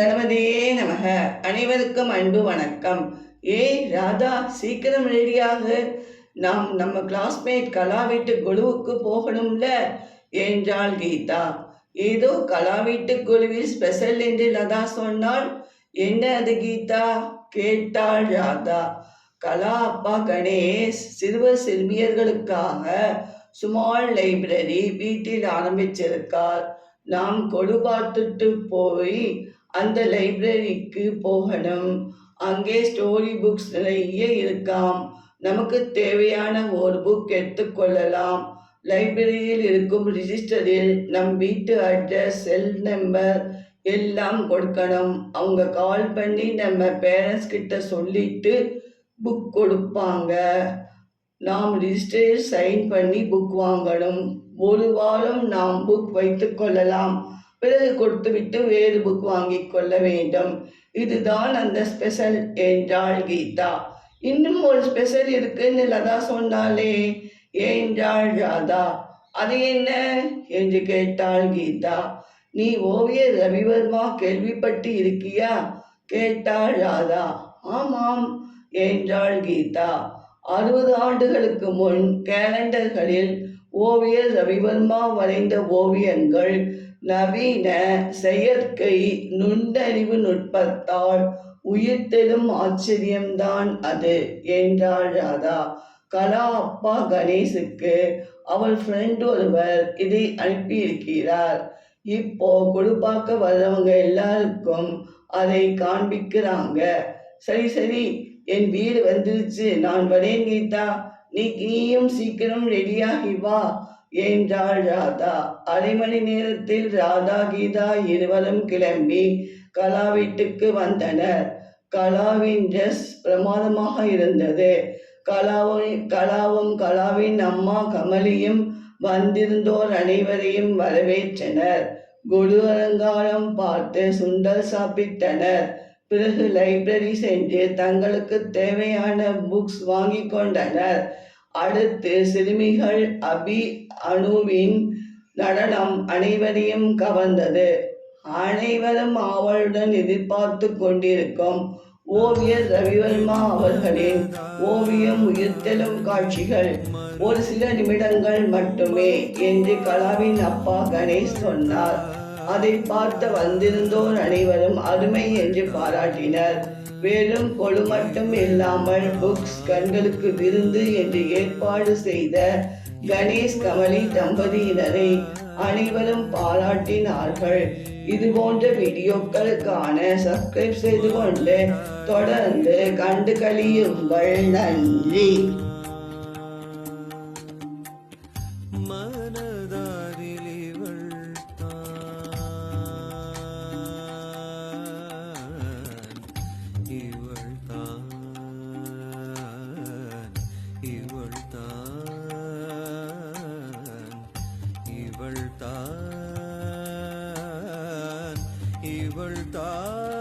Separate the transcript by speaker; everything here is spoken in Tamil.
Speaker 1: கணபதியே நமக அனைவருக்கும் அன்பு வணக்கம். ஏய் ராதா சீக்கிரம் ரெடியாக நாம் நம்ம கிளாஸ்மேட் கலா வீட்டு குழுவுக்கு போகணும்ல? என்றாள் கீதா. ஏதோ கலா வீட்டு குழுவில் ஸ்பெஷல் என்று லதா சொன்னால் என்ன அது கீதா? கேட்டாள் ராதா. கலா அப்பா கணேஷ் சிறுவர் சிறுமியர்களுக்காக சுமால் லைப்ரரி வீட்டில் ஆரம்பிச்சிருக்கார். நாம் கொடு பார்த்துட்டு போய் அந்த லைப்ரரிக்கு போகணும். அங்கே ஸ்டோரி புக்ஸ் நிறைய இருக்காம். நமக்கு தேவையான ஒரு புக் எடுத்துக்கொள்ளலாம் லைப்ரரியில் இருக்கும் ரிஜிஸ்டரில் நம் வீட்டு அட்ரஸ் செல் நம்பர் எல்லாம் கொடுக்கணும். அவங்க கால் பண்ணி நம்ம பேரண்ட்ஸ் கிட்ட சொல்லிட்டு புக் கொடுப்பாங்க. நாம் ரிஜிஸ்டரில் சைன் பண்ணி புக் வாங்கணும். ஒரு வாரம் நாம் புக் வைத்து கொள்ளலாம். பிறகு கொடுத்துவிட்டு வேறு புக் வாங்கி கொள்ள வேண்டும். இதுதான் அந்த ஸ்பெஷல் என்றாள் கீதா. இன்னும் ஒரு ஸ்பெஷல் இருக்குன்னு லதா சொன்னாலே என்றாள் ராதா. அது என்ன? என்று கேட்டாள் கீதா. நீ ஓவியர் ரவிவர்மா கேள்விப்பட்டு இருக்கியா? கேட்டாள் ராதா. ஆமாம் என்றாள் கீதா. அறுபது ஆண்டுகளுக்கு முன் கேலண்டர்களில் ஓவியர் ரவிவர்மா வரைந்த ஓவியங்கள் நவீன செயற்கை நுண்ணறிவு நுட்பத்தால் உயிர்த்தெழும் ஆச்சரியம்தான் அது என்றாள் ராதா. கலா அப்பா கணேஷுக்கு அவள் ஃப்ரெண்ட் ஒருவர் இதை அனுப்பியிருக்கிறார். இப்போ கொடுப்பாக்க வர்றவங்க எல்லாருக்கும் அதை காண்பிக்கிறாங்க. சரி சரி என் வீடு வந்துருச்சு. நான் வரேன் கீதா. நீ நீயும் சீக்கிரம் ரெடியாகி வா. என்றாள் ராதா? அரை மணி நேரத்தில் ராதா கீதா இருவரும் கிளம்பி கலா வீட்டுக்கு வந்தனர். கலாவின் ட்ரெஸ் பிரமாதமாக இருந்தது. கலாவும் கலாவும் கலாவின் அம்மா கமலியும் வந்திருந்தோர் அனைவரையும் வரவேற்றனர். குரு அலங்காரம் பார்த்து சுண்டல் சாப்பிட்டனர். பிறகு லைப்ரரி சென்று தங்களுக்கு தேவையான புக்ஸ் வாங்கி கொண்டனர். அடுத்து சிறுமிகள் அபி அணுவின் நடனம் அனைவரையும் கவர்ந்தது. அனைவரும் ஆவலுடன் எதிர்பார்த்து கொண்டிருக்கும் ஓவியர் ரவிவர்மா அவர்களின் ஓவியம் உயிர்த்தெழும் காட்சிகள் ஒரு சில நிமிடங்கள் மட்டுமே என்று கலாவின் அப்பா கணேஷ் சொன்னார். அதை பார்த்த வந்திருந்தோர் அனைவரும் அருமை என்று பாராட்டினர். மேலும் கொழு மட்டும் இல்லாமல் புக்ஸ் கண்களுக்கு விருந்து என்று ஏற்பாடு செய்த கணேஷ் கமலி தம்பதியினரை அனைவரும் பாராட்டினார்கள். இது போன்ற வீடியோக்களுக்கான சப்ஸ்கிரைப் செய்து கொண்டு தொடர்ந்து கண்டு கழியுங்கள் நன்றி.
Speaker 2: மனதா தாய்